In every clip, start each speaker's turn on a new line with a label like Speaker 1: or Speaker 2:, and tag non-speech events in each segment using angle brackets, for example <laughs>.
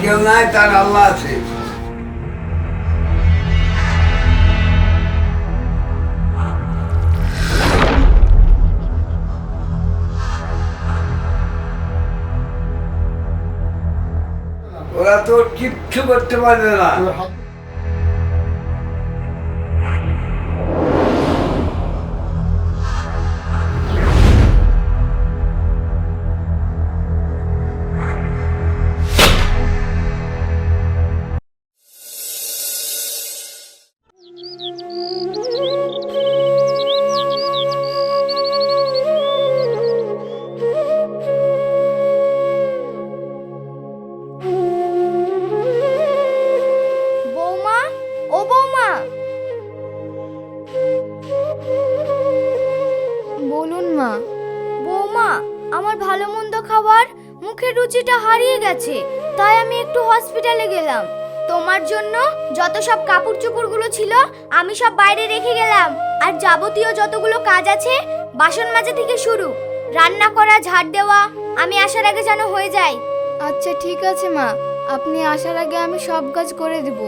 Speaker 1: কেউ নাই তার আল্লাহ আছে। ওরা তো কিচ্ছু করতে পারবে না।
Speaker 2: বলুন মা, বৌমা, আমার ভালো মন্দ খাবার মুখের রুচিটা হারিয়ে গেছে, তাই আমি একটু হসপিটালে গেলাম। তোমার জন্য যত সব কাপড় চোপড়গুলো ছিল, আমি সব বাইরে রেখে গেলাম। আর যাবতীয় যতগুলো কাজ আছে, বাসন মাজা থেকে শুরু। রান্না করা, ঝাড় দেওয়া, আমি আসার আগে যেন হয়ে যায়। আচ্ছা ঠিক আছে, মা। আপনি আসার আগে আমি সব কাজ করে দেব।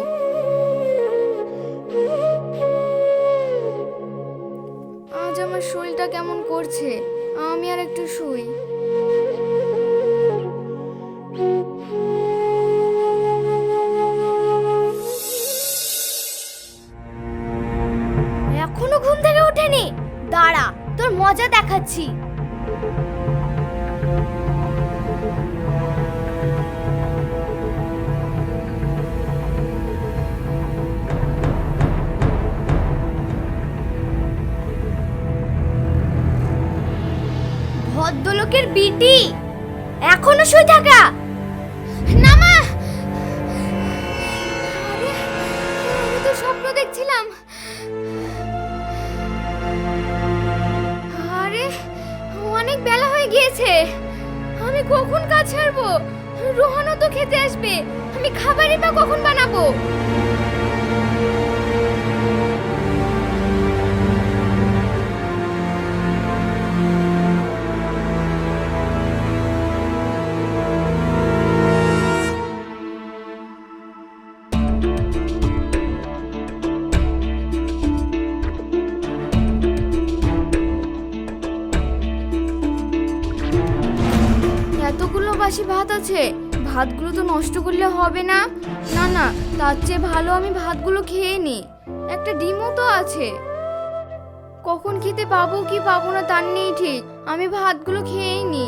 Speaker 2: আজ আমার শরীরটা কেমন করছে? আমি আর একটু শুই। মজা ভদ্রলোকের বিটি এখনও শুয়ে থাকা। স্বপ্ন দেখছিলাম। বেলা হয়ে গিয়েছে। আমি কখন কাজ ছাড়বো? রোহানও তো খেতে আসবে। আমি খাবারই বা কখন বানাবো? বাসি ভাত আছে। ভাতগুলো তো নষ্ট করলে হবে না। না না, তার চেয়ে ভালো আমি ভাতগুলো খেয়ে নিই একটা ডিমও তো আছে। কখন খেতে পাবো কি পাবো না তার নেই ঠিক। আমি ভাতগুলো খেয়েই নি।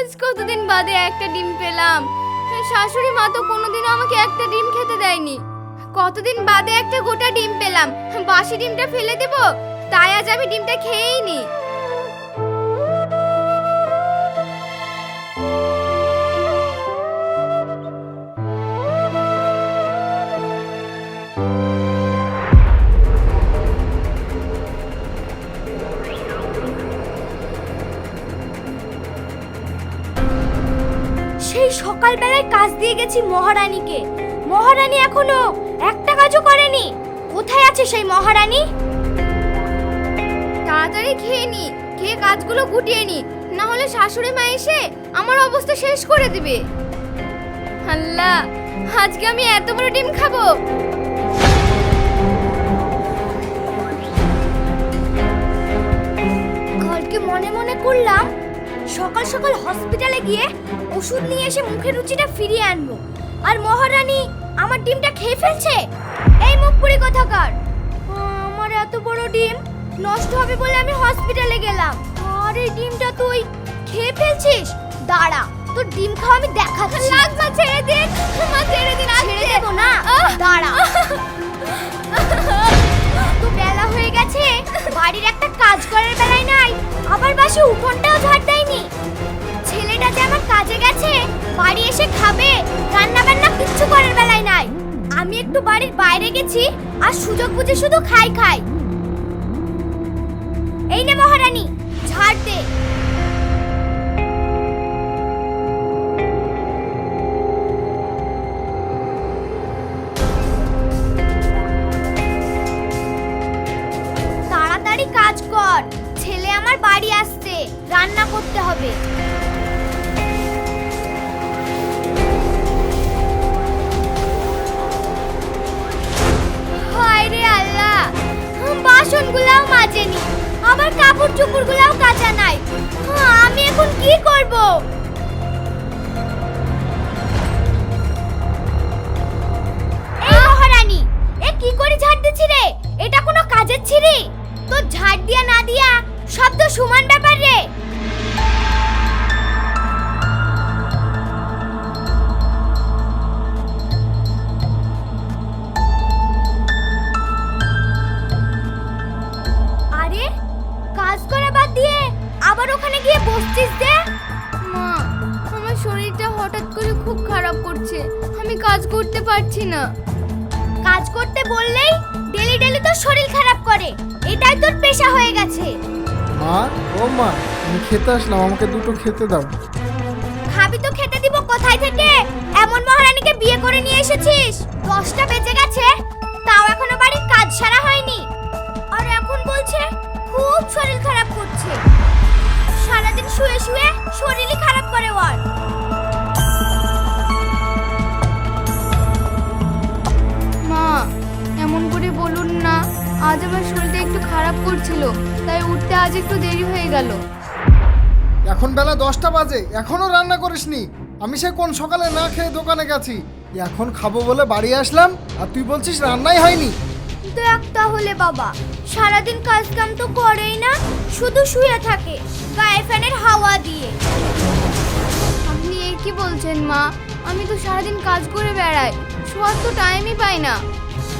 Speaker 2: আজ কতদিন বাদে একটা ডিম পেলাম। শাশুড়ি মা তো কোনোদিনও আমাকে একটা ডিম খেতে দেয়নি। কতদিন বাদে একটা গোটা ডিম পেলাম। বাসি ডিমটা ফেলে দেব? তাই আজ আমি ডিমটা খেয়েই নি। কাজ মহারানীকে। মহারানী এখনও একটা কাজও করেনি। কোথায় আছে সেই মহারানী? তাড়াতাড়ি খেয়ে নি খেয়ে কাজগুলো গুটিয়ে নি। না হলে শাশুড়ি মা এসে আমার অবস্থা শেষ করে দিবে। আল্লাহ আজকে আমি এত বড় ডিম খাব। কালকে মনে মনে করলাম সকাল সকাল হসপিটালে গিয়ে ওষুধ নিয়ে এসে মুখের রুচিটা ফিরিয়ে আনব। আর মহারানী আমার ডিমটা খেয়ে ফেলছে? এই মুখ পুরি কথাকার? আমার এত বড় ডিম নষ্ট হবে বলে আমি হসপিটালে গেলাম। আর এই ডিমটা তুই খেয়ে ফেলছিস? দাঁড়া তোর ডিম খাওয়া আমি দেখাচ্ছি। লাগ মা ছেড়ে দিন মা ছেড়ে দিন ছেড়ে দেবো না। দাঁড়া। তো বেলা হয়ে গেছে। বাড়ির একটা কাজ করার বেলায় নাই আবার বাসে উঠোনটাও ঝাড় দেয়নি। ছেলেটা যে আমার কাজে গেছে বাড়ি এসে খাবে রান্না বান্না কিচ্ছু করার বেলায় নাই। আমি একটু বাড়ির বাইরে গেছি আর সুযোগ বুঝে শুধু খাই খাই। এই নে মহারানী, ঝাড় তাড়াতাড়ি কাজ কর, ছেলে আমার বাড়ি আসছে, রান্না করতে হবে। চোপড়গুলাও কাঁচা নাই। আমি এখন কি করব? কাজ করা বাদ দিয়ে আবার ওখানে গিয়ে বসছিস যে?
Speaker 3: মা আমার শরীরটা হঠাৎ করে খুব খারাপ করছে। আমি কাজ করতে পারছি না।
Speaker 2: কাজ করতে বললেই ডেলি ডেলি তোর শরীর খারাপ করে। এটাই তোর পেশা হয়ে গেছে।
Speaker 4: মা ও মা আমি খেতে আসলাম আমাকে দুটো খেতে দাও।
Speaker 2: খাবি তো খেতে দিব কোথায় থেকে? এমন মহারানীকে বিয়ে করে নিয়ে এসেছিস? দশটা বেজে গেছে তাও এখনও বাড়ির কাজ সারা হয়নি। আর এখন বলছে খুব শরীর খারাপ করছে। সারাদিন শুয়ে শুয়ে শরীরই খারাপ করে ওর।
Speaker 3: মা এমন করে বলুন না আজ আমার শরীরটা একটু খারাপ করছিল তাই উঠতে আজ একটু দেরি হয়ে গেল।
Speaker 4: এখন বেলা দশটা বাজে এখনও রান্না করিসনি। আমি সে কোন সকালে না খেয়ে দোকানে গেছি। এখন খাব বলে বাড়ি আসলাম আর তুই বলছিস রান্নাই হয়নি।
Speaker 2: দেখ তাহলে বাবা। সারাদিন কাজ কাম তো করেই না শুধু শুয়ে থাকে গায়ে ফ্যানের হাওয়া দিয়ে।
Speaker 3: আপনি এই কি বলছেন মা? আমি তো সারাদিন কাজ করে বেড়াই শোয়ার তো টাইমই পাই না।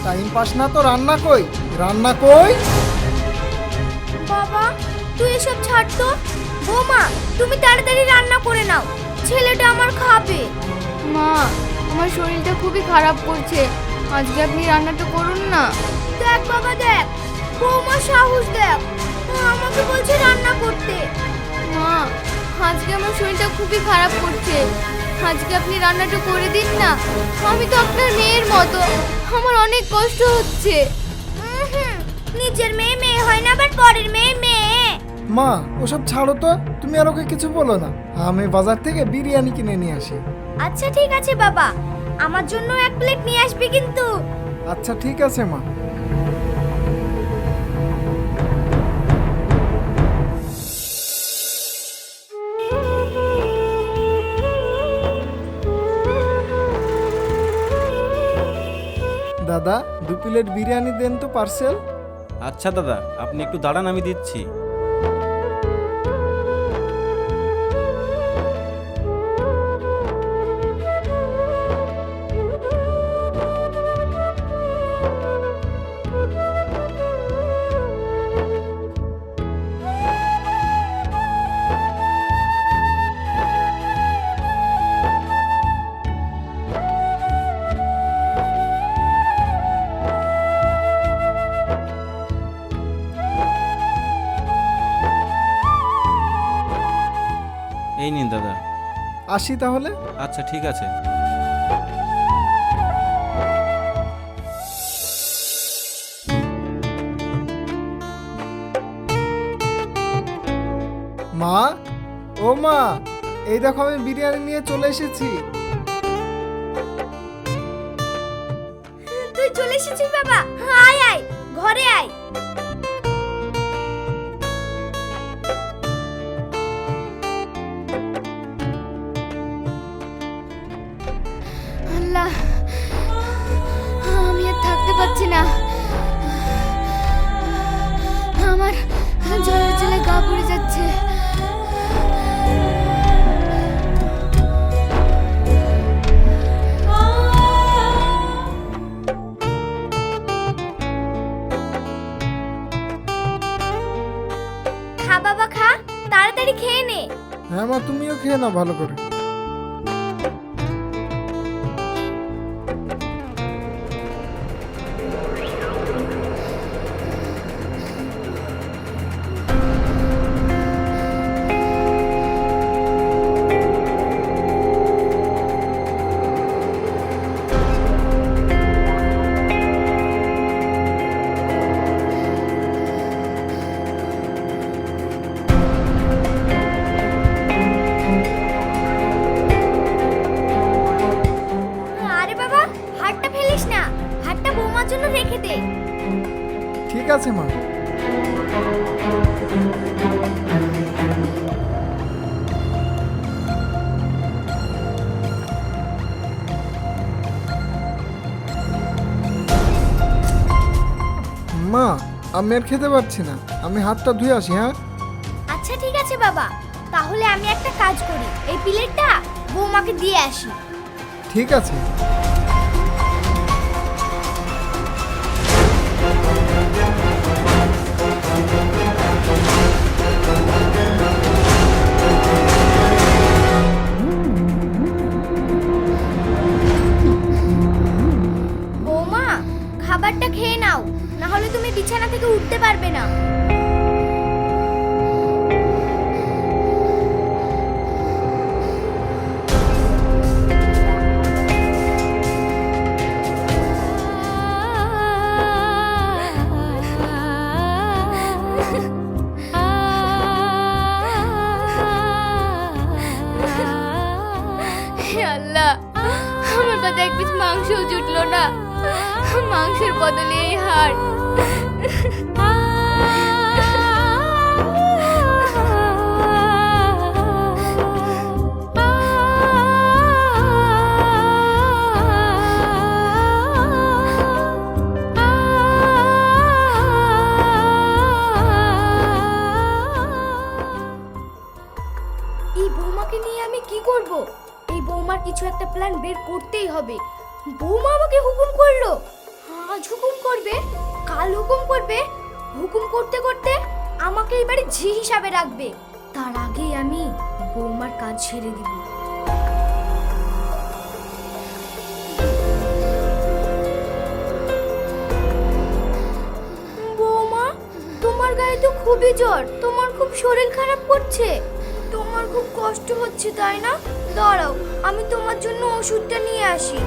Speaker 4: টাইম পাস না তো রান্না কই? রান্না কই?
Speaker 2: বাবা তুই এসব ছাড় তো। বৌমা তুমি তাড়াতাড়ি রান্না করে নাও ছেলেটা আমার খাবে।
Speaker 3: মা আমার শরীরটা খুবই খারাপ করছে। আজকে আপনি রান্নাটা করুন না।
Speaker 2: দেখ বাবা দেখ। বৌমা সাহস দেখ। ও আমাকে বলছে রান্না করতে।
Speaker 3: মা আজকে আমার শরীরটা খুবই খারাপ করছে। আজকে আপনি রান্নাটা করে দিন না। আমি তো আপনার মেয়ের মতো। আমার অনেক কষ্ট হচ্ছে।
Speaker 2: নিজের মেয়ে মেয়ে হয় না আবার পরের মেয়ে মেয়ে।
Speaker 4: মা ওসব ছাড়ো তো। তুমি আর ওকে কিছু বলো না। আমি বাজার থেকে বিরিয়ানি কিনে নিয়ে আসি।
Speaker 2: আচ্ছা ঠিক আছে বাবা। আমার জন্য এক প্লেট নিয়ে আসবি কিন্তু।
Speaker 4: আচ্ছা ঠিক আছে মা। দাদা দু প্লেট বিরিয়ানি দেন তো পার্সেল।
Speaker 5: আচ্ছা দাদা আপনি একটু দাঁড়ান আমি দিচ্ছি। দাদা।
Speaker 4: আসি তাহলে?
Speaker 5: আচ্ছা ঠিক আছে।
Speaker 4: মা? ও মা এই দেখো আমি বিরিয়ানি নিয়ে চলে এসেছি।
Speaker 2: খেয়ে
Speaker 4: নাও ভালো করে। আমি আর খেতে পারছি না। আমি হাতটা ধুয়ে আসি হ্যাঁ?
Speaker 2: আচ্ছা ঠিক আছে বাবা। তাহলে আমি একটা কাজ করি। এই প্লেটটা বৌমাকে দিয়ে আসি।
Speaker 4: ঠিক আছে।
Speaker 2: বৌমা খাবারটা খেয়ে নাও। তুমি বিছানা থেকে উঠতে পারবে না।
Speaker 3: আল্লাহ, আমার কথা এক জুটলো না। মাংসের বদলে এই হাড়।
Speaker 2: কিছু একটা প্ল্যান বের করতেই হবে। বৌমা আমাকে হুকুম করল। আজ হুকুম করবে, কাল হুকুম করবে। হুকুম করতে করতে আমাকে এবারে ঝি হিসাবে রাখবে। তার আগেই আমি বৌমার কাজ ছেড়ে দিব। বৌমা, তোমার গায়ে তো খুবই জ্বর। তোমার খুব শরীর খারাপ করছে। তোমার খুব কষ্ট হচ্ছে, তাই না? দাঁড়াও আমি তোমার জন্য ওষুধটা নিয়ে আসি।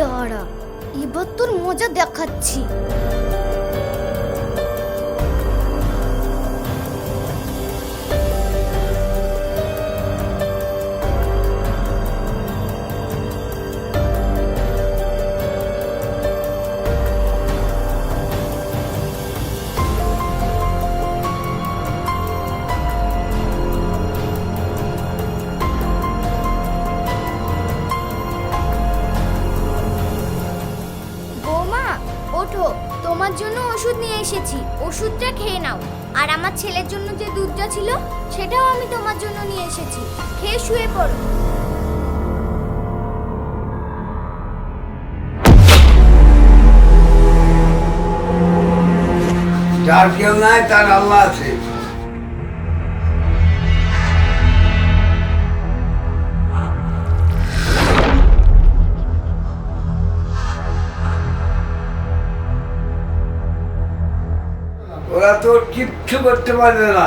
Speaker 2: দাঁড়া এবার তোর মজা দেখাচ্ছি। আর আমার ছেলের জন্য যে দুধটা ছিল, সেটাও আমি তোমার জন্য নিয়ে এসেছি। খেয়ে শুয়ে পড়ো।
Speaker 1: যার কেউ নাই, তার আল্লাহ আছে। কিচ্ছু করতে পারবে না?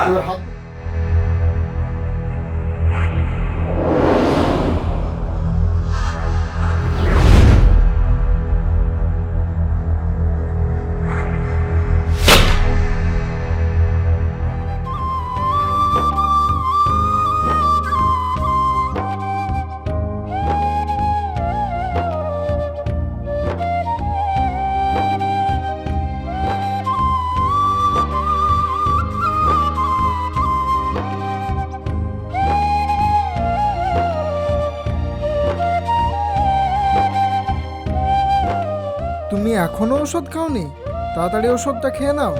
Speaker 4: এখনও ওষুধ খাওনি? তাড়াতাড়ি ওষুধটা খেয়ে নাও।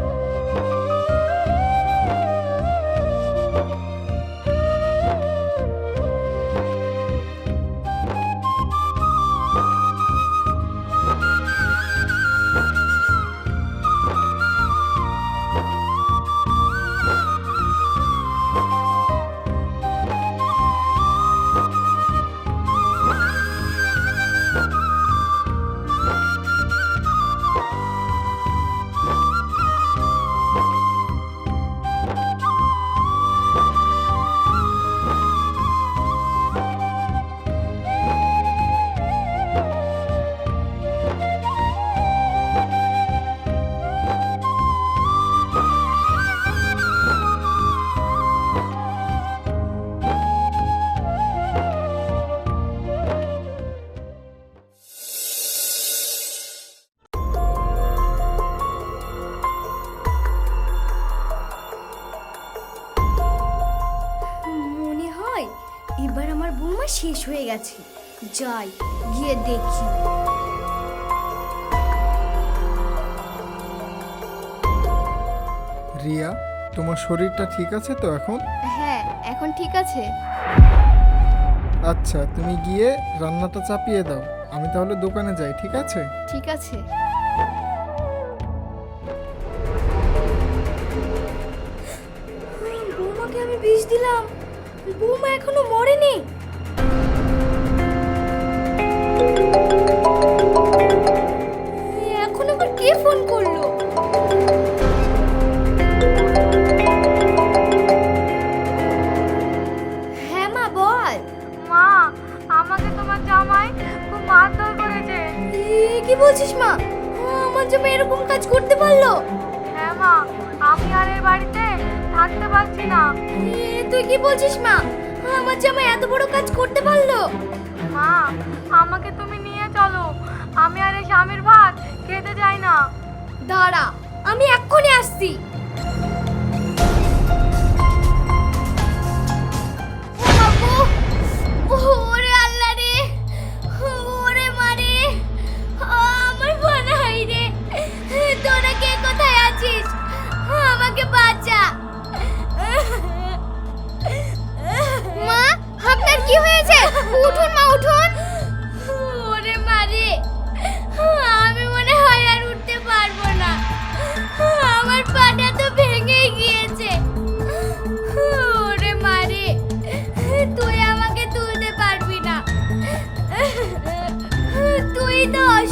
Speaker 2: গেছে। যাই গিয়ে দেখি।
Speaker 4: রিয়া তোমার শরীরটা ঠিক আছে তো এখন?
Speaker 3: হ্যাঁ এখন ঠিক আছে।
Speaker 4: আচ্ছা তুমি গিয়ে রান্নাটা চাপিয়ে দাও। আমি তাহলে দোকানে যাই ঠিক আছে?
Speaker 3: ঠিক আছে।
Speaker 2: বৌমাকে আমি বিষ দিলাম। বৌমা এখনও মরেনি। বলছিস মা? আমার জামাই এরকম কাজ করতে পারল?
Speaker 3: হ্যাঁ মা আমি আর এর বাড়িতে থাকতে পারছি না।
Speaker 2: তুই কি বলছিস মা? আমার জামাই এত বড় কাজ করতে পারল?
Speaker 3: মা আমাকে তুমি নিয়ে চলো। আমি আর এই স্বামীর ভাত খেতে যাই না।
Speaker 2: দাঁড়া আমি এক্ষুনি আসছি।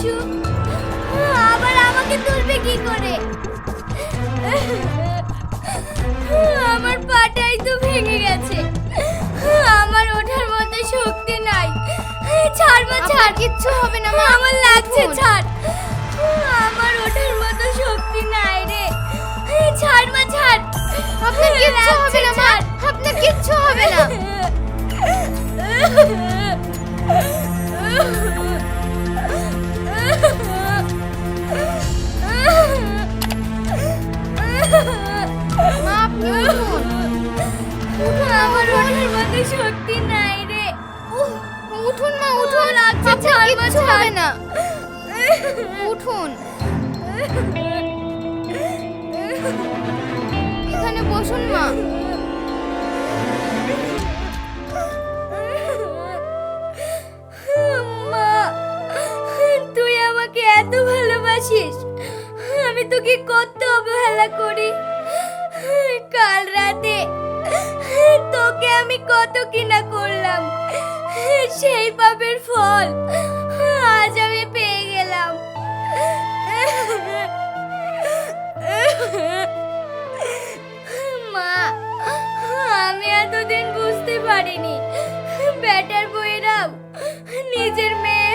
Speaker 2: অসুখ আবার আমাকে তুলবে কি করে? আমার পাটাই তো ভেঙে গেছে। আমার ওঠার মতো শক্তি নাই। ছাড় মা ছাড়। কিচ্ছু হবে না মা। আমার লাগছে ছাড়। আমার ওঠার মতো শক্তি নাই রে। ছাড় মা ছাড়।
Speaker 3: আপনার কিচ্ছু হবে না মা। আপনার কিচ্ছু হবে না। <laughs>
Speaker 2: আমার ওঠার মতো শক্তি নাই রে
Speaker 3: উঠুন। বসুন মা।
Speaker 2: ভালোবাসিস আমি তোকে কত অবহেলা করি। কাল রাতে তোকে আমি কত কিনা করলাম। সেই পাপের ফল আজ আমি পেয়ে গেলাম। মা, আমি এতদিন বুঝতে পারিনি। বেটার বইয়েরাও নিজের মেয়ে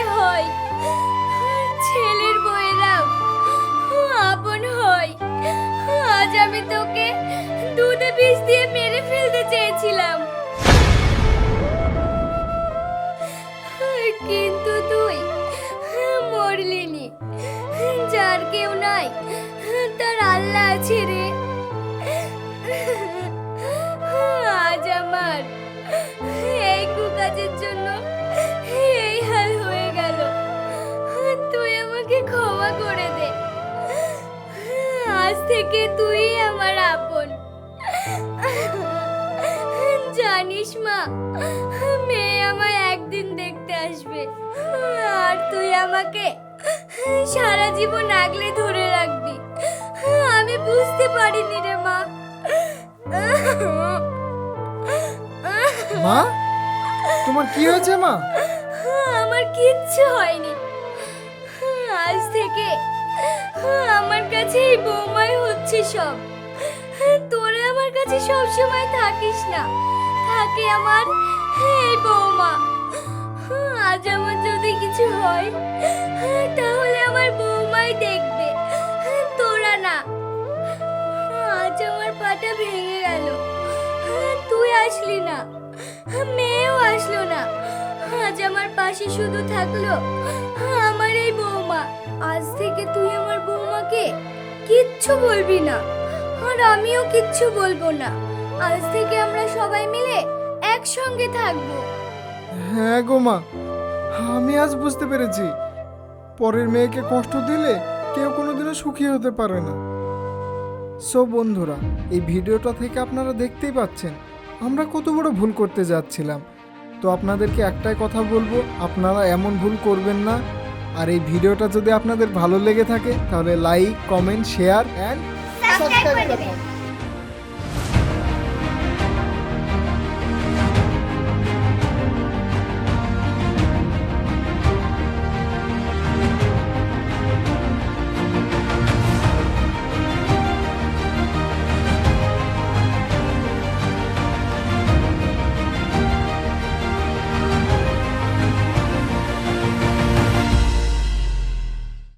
Speaker 2: আমি তোকে দুধে বিষ দিয়ে মেরে ফেলতে চেয়েছিলাম। কিন্তু তুই মরলিনি। যার কেউ নাই, তার আল্লাহ আছে রে থেকে তুই আমার আপন। জানিস মা মেয়ে আমায় একদিন দেখতে আসবে। আর তুই আমাকে সারা জীবন আগলে ধরে রাখবি। আমি বুঝতে পারিনি রে মা।
Speaker 4: মা তোমার কি হয়েছে মা?
Speaker 2: আমার কিচ্ছু হয়নি। আজ থেকে আমার কাছে এই বৌমাই হচ্ছে সব। তোরা আমার কাছে সব সময় থাকিস না। থাকে আমার এই বৌমা। আজ আমার যদি কিছু হয়, তাহলে আমার বৌমাই দেখবে। তোরা না। আজ আমার পাটা ভেঙে গেল। তুই আসলি না। মেয়েও আসলো না। আজ আমার পাশে শুধু থাকল আমার এই আজ থেকে তুই আমার বৌমাকে কিচ্ছু বলবি না। আর আমিও কিচ্ছু বলব না। আজ থেকে আমরা সবাই মিলে একসঙ্গে থাকব।
Speaker 4: হ্যাঁ গো মা, আমি আজ বুঝতে পেরেছি। পরের মেয়েকে কষ্ট দিলে কেউ কোনোদিনও সুখী হতে পারে না। সো বন্ধুরা, এই ভিডিওটা থেকে আপনারা দেখতেই পাচ্ছেন, আমরা কত বড় ভুল করতে যাচ্ছিলাম। তো আপনাদেরকে একটাই কথা বলব, আপনারা এমন ভুল করবেন না আর এই ভিডিওটা যদি আপনাদের ভালো লেগে থাকে, তাহলে like comment share and
Speaker 2: subscribe করে দেবেন